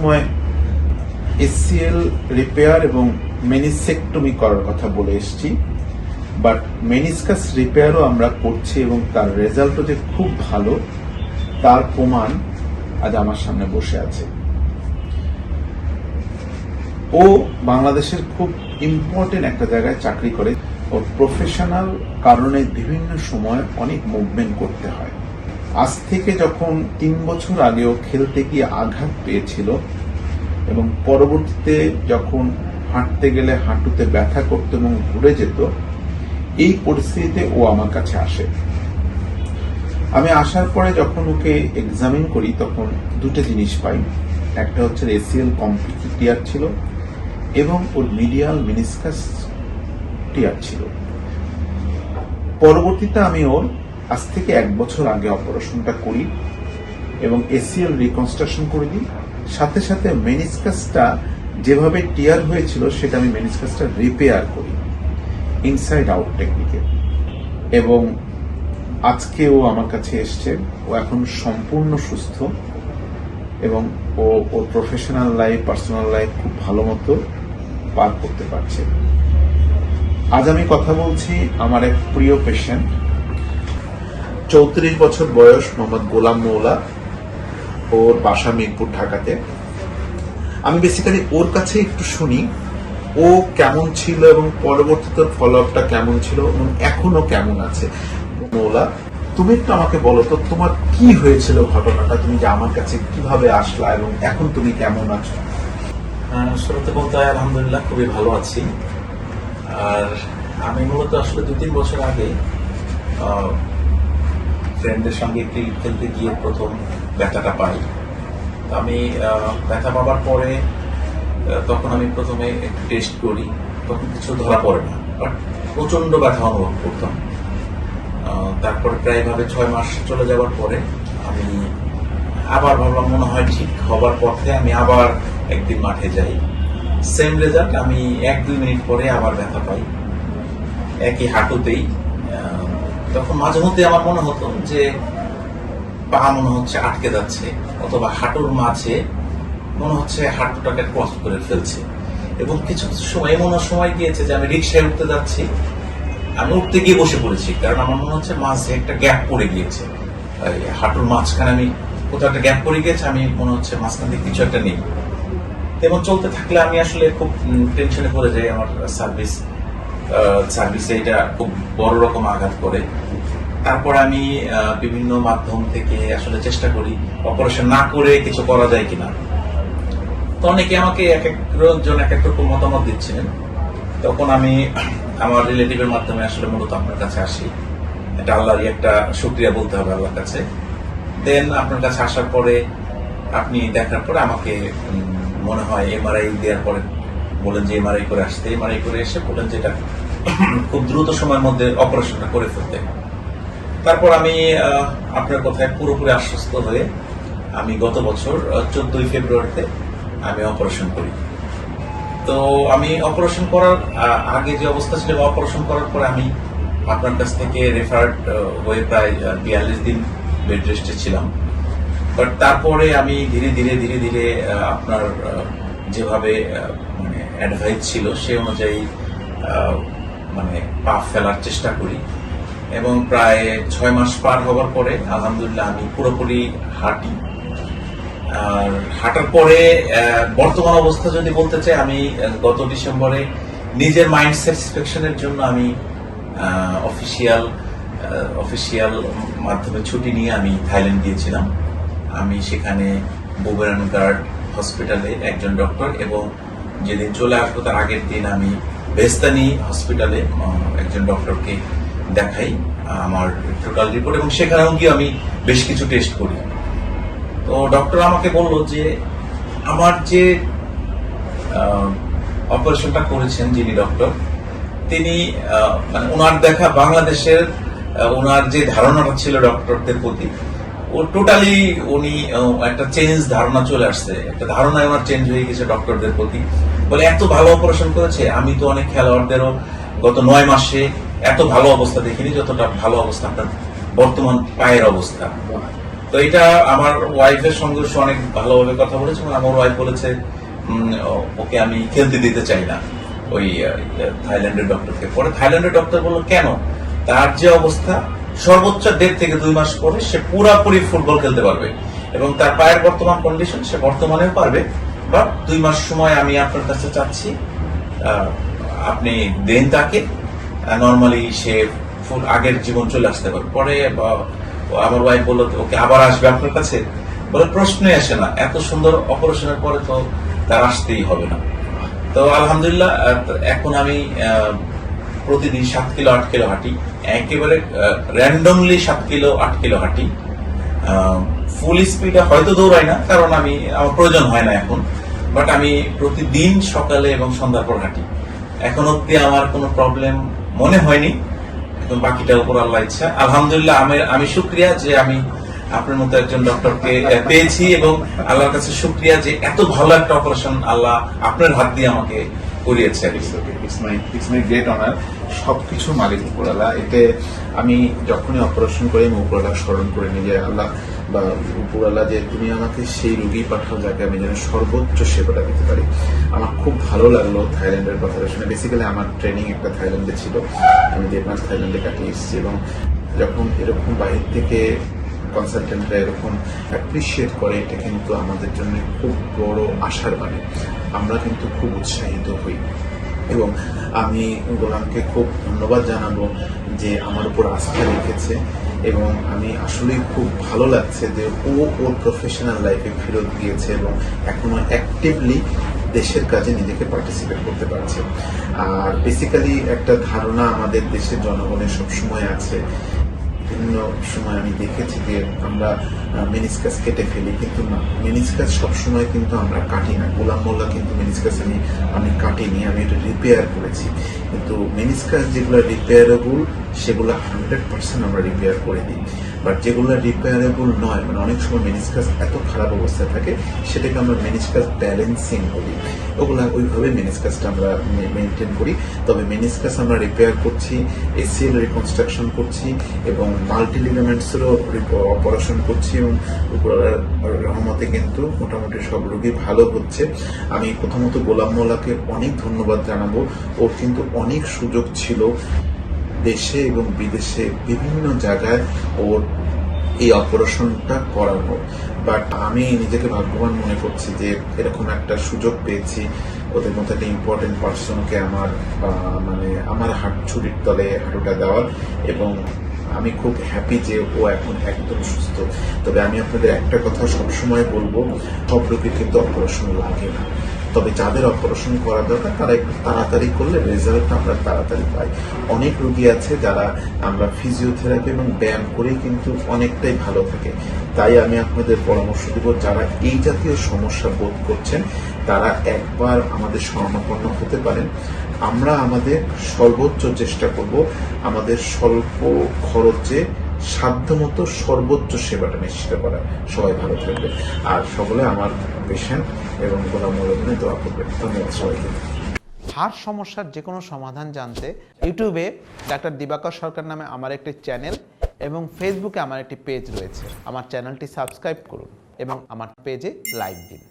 সময় ACL repair এবং মেনিসেক্টমি করার কথা বলে এসেছি। বাট মেনিসকাস রিপেয়ারও আমরা করছি এবং তার রেজাল্টও যে খুব ভালো, তার প্রমাণ আজ আমার সামনে বসে আছে। ও বাংলাদেশের খুব ইম্পর্টেন্ট একটা জায়গায় চাকরি করে। ওর প্রফেশনাল কারণে বিভিন্ন সময় অনেক মুভমেন্ট করতে হয়। আজ থেকে যখন তিন বছর আগেও খেলতে গিয়ে আঘাত পেয়েছিল এবং পরবর্তীতে যখন হাঁটতে গেলে হাঁটুতে ব্যথা করতো এবং ঘুরে যেত, এই পরিস্থিতিতে ও আমার কাছে আসে। আমি আসার পরে যখন ওকে এক্সামিন করি, তখন দুটো জিনিস পাই। একটা হচ্ছে এসিএল কমপ্লিট টিয়ার ছিল এবং ওর মিডিয়াল মিনিসকাস টিয়ার ছিল। পরবর্তীতে আমি ওর আজ থেকে এক বছর আগে অপারেশনটা করি এবং এসিএল রিকনস্ট্রাকশন করে দিই। সাথে সাথে মেনিসকাসটা যেভাবে টিয়ার হয়েছিল, সেটা আমি মেনিসকাসটা রিপেয়ার করি ইনসাইড আউট টেকনিকে এবং আজকে ও আমার কাছে এসছে, ও এখন সম্পূর্ণ সুস্থ এবং ও ওর প্রফেশনাল লাইফ পার্সোনাল লাইফ খুব ভালো মতো পার করতে পারছে। আজ আমি কথা বলছি আমার এক প্রিয় পেশেন্ট চৌত্রিশ বছর বয়স মোহাম্মদ গোলাম মৌলা ওর বাসা মিরপুর ঢাকাতে। আমি বেসিক্যালি ওর কাছে একটু শুনি, ও কেমন ছিল এবং পরবর্তীতে ফলো আপটা কেমন ছিল এবং এখনও কেমন আছে? মৌলা, তুমি একটু আমাকে বলো তো, তোমার কি হয়েছিল ঘটনাটা? তুমি যে আমার কাছে কীভাবে আসলা এবং এখন তুমি কেমন আছো? শুরুতে বলতে হয় আলহামদুলিল্লাহ খুবই ভালো আছি। আর আমি মূলত আসলে দু তিন বছর আগে ফ্রেন্ডের সঙ্গে ক্রিকেট খেলতে গিয়ে প্রথম ব্যথাটা পাই। আমি ব্যথা পাবার পরে তখন আমি প্রথমে একটু টেস্ট করি, তখন কিছু ধরা পড়ে না বাট প্রচণ্ড ব্যথা অনুভব করতাম। তারপরে প্রায়ভাবে ছয় মাস চলে যাওয়ার পরে আমি আবার ভাবলাম মনে হয় ঠিক হবার পথে আমি আবার একদিন মাঠে যাই। সেম রেজাল্ট আমি এক দুই মিনিট পরে আবার ব্যথা পাই। একই হাঁটুতেই তখন মাঝে মধ্যে আমার মনে হতো যে পা মনে হচ্ছে আটকে যাচ্ছে, অথবা হাঁটুর মাঝে মনে হচ্ছে হাঁটুটাকে ক্রস করে ফেলছে। এবং কিছু কিছু সময় এমন সময় গিয়েছে যে আমি রিক্সায় উঠতে যাচ্ছি। আমি উঠতে গিয়ে বসে পড়েছি, কারণ আমার মনে হচ্ছে মাঝে একটা গ্যাপ পড়ে গিয়েছে। হাঁটুর মাঝখানে আমি কোথাও একটা গ্যাপ পড়ে গিয়েছে, আমি মনে হচ্ছে মাঝখান দিয়ে কিছু একটা নেই। এবং চলতে থাকলে আমি আসলে খুব টেনশনে পড়ে যাই আমার সার্ভিস সার্ভিসে এটা খুব বড় রকম আঘাত করে। তারপর আমি বিভিন্ন মাধ্যম থেকে আসলে চেষ্টা করি অপারেশন না করে কিছু করা যায় কিনা। তো অনেকে আমাকে এক একজন এক এক রকম মতামত দিচ্ছিলেন। তখন আমি আমার রিলেটিভের মাধ্যমে আসলে মূলত আপনার কাছে আসি। এটা আল্লাহরই একটা শুক্রিয়া বলতে হবে আল্লাহর কাছে। দেন আপনার কাছে আসার পরে আপনি দেখার পরে আমাকে মনে হয় এমআরআই দেওয়ার পরে বলেন যে এমআরআই করে আসতে। এমআরআই করে এসে বলেন যে এটা খুব দ্রুত সময়ের মধ্যে অপারেশনটা করে ফেলতে। তারপর আমি আপনার কথায় পুরোপুরি আশ্বস্ত হয়ে আমি গত বছর চোদ্দই ফেব্রুয়ারিতে আমি অপারেশন করি। তো আমি অপারেশন করার আগে যে অবস্থা ছিল, অপারেশন করার পরে আমি আপনার কাছ থেকে রেফার্ড হয়ে প্রায় বিয়াল্লিশ দিন বেড রেস্টে ছিলাম। বাট তারপরে আমি ধীরে ধীরে ধীরে ধীরে আপনার যেভাবে মানে অ্যাডভাইস ছিল সে অনুযায়ী মানে পা ফেলার চেষ্টা করি। এবং প্রায় ছয় মাস পার হওয়ার পরে, আলহামদুলিল্লাহ আমি পুরোপুরি হাঁটি। আর হাঁটার পরে বর্তমান অবস্থা যদি বলতে চাই, আমি গত ডিসেম্বরে নিজের মাইন্ড স্যাটিসফ্যাকশনের জন্য আমি অফিসিয়াল অফিসিয়াল মাধ্যমে ছুটি নিয়ে আমি থাইল্যান্ড গিয়েছিলাম। আমি সেখানে বুবেরান গার্ড হসপিটালে একজন ডক্টর এবং যেদিন চলে আসব তার আগের দিন আমি বেস্তানি হসপিটালে একজন ডক্টরকে দেখাই আমার টোটাল রিপোর্ট এবং সেখানেও গিয়ে আমি বেশ কিছু টেস্ট করি। তো ডক্টর আমাকে বলল যে, আমার যে অপারেশনটা করেছেন যিনি ডক্টর তিনি মানে ওনার দেখা বাংলাদেশের ওনার যে ধারণাটা ছিল ডক্টরদের প্রতি ও টোটালি উনি একটা চেঞ্জ ধারণা চলে আসছে। একটা ধারণায় ওনার চেঞ্জ হয়ে গেছে ডক্টরদের প্রতি। বলে, এত ভালো অপারেশন করেছে, আমি তো অনেক খেলোয়াড়দেরও গত নয় মাসে এত ভালো অবস্থা দেখিনি, যতটা ভালো অবস্থা বর্তমান পায়ের অবস্থা। তো এটা আমার ওয়াইফের সঙ্গে অনেক ভালোভাবে কথা বলেছে আমার ওয়াইফ বলেছে ওকে আমি খেলতে দিতে চাই না। ওই থাইল্যান্ডের ডক্টরকে পরে থাইল্যান্ডের ডক্টর বলল, কেন? তার যে অবস্থা সর্বোচ্চ দেড় থেকে দুই মাস পরে সে পুরাপুরি ফুটবল খেলতে পারবে। এবং তার পায়ের বর্তমান কন্ডিশন সে বর্তমানেও পারবে। বাট দুই মাস সময় আমি আপনার কাছে চাচ্ছি। আপনি দেন তাকে। নর্মালি সে আগের জীবন চলে আসতে পারে পরে, বা- আমার ওয়াইফ বলল, ওকে আবার আসবে আপনার কাছে? বলে প্রশ্নই আসে না। এত সুন্দর অপারেশনের পরে তো তার আসতেই হবে না। তো আলহামদুলিল্লাহ এখন আমি প্রতিদিন সাত কিলো, আট কিলো হাঁটি। একেবারে র্যান্ডমলি সাত কিলো, আট কিলো হাঁটি। ফুল স্পিডে হয়তো দৌড়াই না, কারণ আমি, আমার প্রয়োজন হয় না এখন। বাট আমি প্রতিদিন সকালে এবং সন্ধ্যার পর হাঁটি। এখন অব্দি আমার কোনো প্রবলেম মনে হয়নি। এখন বাকিটা উপর আল্লাহ ইচ্ছা। আলহামদুলিল্লাহ, আমি আমি শুক্রিয়া যে আমি আপনার মতো একজন ডক্টরকে পেয়েছি এবং আল্লাহর কাছে শুক্রিয়া যে এত ভালো একটা অপারেশন আল্লাহ আপনার হাত দিয়ে আমাকে করিয়েছে আর কি। It's my it's my great honour সবকিছু মালিক উপরালা এতে আমি যখনই অপারেশন করি, আমি উপরালা স্মরণ করে নিই যে আল্লাহ, বা উপরালা যে তুমি আমাকে সেই রুগী পাঠাও যাকে আমি যেন সর্বোচ্চ সেবাটা দিতে পারি। আমার খুব ভালো লাগল থাইল্যান্ডের কথাটা শুনে। বেসিক্যালি আমার ট্রেনিং একটা থাইল্যান্ডে ছিল। আমি দেড় মাস থাইল্যান্ডে কাটিয়ে এসেছি এবং যখন এরকম বাহির থেকে কনসালটেন্টরা এরকম অ্যাপ্রিসিয়েট করে, এটা কিন্তু আমাদের জন্য খুব বড় আশার বাণী। আমরা কিন্তু খুব উৎসাহিত হই। এবং আমি গোলামকে খুব ধন্যবাদ জানাব যে আমার উপর আস্থা রেখেছে এবং আমি আসলেই খুব ভালো লাগছে যে ও ওর প্রফেশনাল লাইফে ফেরত গিয়েছে এবং এখনও অ্যাক্টিভলি দেশের কাজে নিজেকে পার্টিসিপেট করতে পারছে। আর বেসিক্যালি একটা ধারণা আমাদের দেশের জনগণের সবসময় আছে। বিভিন্ন সময় আমি দেখেছি যে আমরা মেনিসকাস কেটে ফেলি, কিন্তু না মেনিসকাস সবসময় কিন্তু আমরা কাটি না। গোলাম মোল্লা কিন্তু মেনিসকাস আমি আমি কাটিনি, আমি এটা রিপেয়ার করেছি। কিন্তু মেনিসকাস যেগুলো রিপেয়ারেবল সেগুলো হান্ড্রেড পার্সেন্ট আমরা রিপেয়ার করে দিই। বাট যেগুলো রিপেয়ারেবল নয় মানে অনেক সময় মেনিসকাস এত খারাপ অবস্থায় থাকে, সেটাকে আমরা মেনিসকাস ব্যালেন্সিং বলি। ওগুলো ওইভাবে মেনিসকাসটা আমরা মেনটেন করি। তবে মেনিসকাস আমরা রিপেয়ার করছি এসিএল রিকনস্ট্রাকশন করছি এবং মাল্টি লিগামেন্টসেরও অপারেশন করছি। এবং রহমতে কিন্তু মোটামুটি সব রোগী ভালো হচ্ছে। আমি প্রথমত গোলাম মোল্লাকে অনেক ধন্যবাদ জানাব। ওর কিন্তু অনেক সুযোগ ছিল দেশে এবং বিদেশে বিভিন্ন জায়গায় ওর এই অপারেশনটা করানো বাট আমি নিজেকে ভাগ্যবান মনে করছি যে এরকম একটা সুযোগ পেয়েছি। ওদের মধ্যে একটা ইম্পর্টেন্ট পার্সনকে আমার মানে আমার হাট ছুরির তলে হাঁটুটা দেওয়ার এবং আমি খুব হ্যাপি যে ও এখন একদম সুস্থ। তবে আমি আপনাদের একটা কথা সবসময় বলব সব রোগীর কিন্তু অপারেশন লাগে না। তবে যাদের অপারেশন করা দরকার, তারা একটু তাড়াতাড়ি করলে রেজাল্ট আমরা তাড়াতাড়ি পাই। অনেক রোগী আছে যারা আমরা ফিজিওথেরাপি এবং ব্যায়াম করেই কিন্তু অনেকটাই ভালো থাকে। তাই আমি আপনাদের পরামর্শ দেব, যারা এই জাতীয় সমস্যা বোধ করছেন, তারা একবার আমাদের শরণাপন্ন হতে পারেন। আমরা আমাদের সর্বোচ্চ চেষ্টা করব আমাদের স্বল্প খরচে সাধ্যমতো সর্বোচ্চ সেবাটা নিশ্চিত করা সবাই ভালো থাকবে। আর সকলে আমার পেশেন্ট এবং গোলাম মৌলভনে দোয়া করবে ধন্যবাদ সবাইকে। হাড় সমস্যার যে কোনো সমাধান জানতে ইউটিউবে ডাক্তার দিবাকর সরকার নামে আমার একটি চ্যানেল এবং ফেসবুকে আমার একটি পেজ রয়েছে। আমার চ্যানেলটি সাবস্ক্রাইব করুন এবং আমার পেজে লাইক দিন।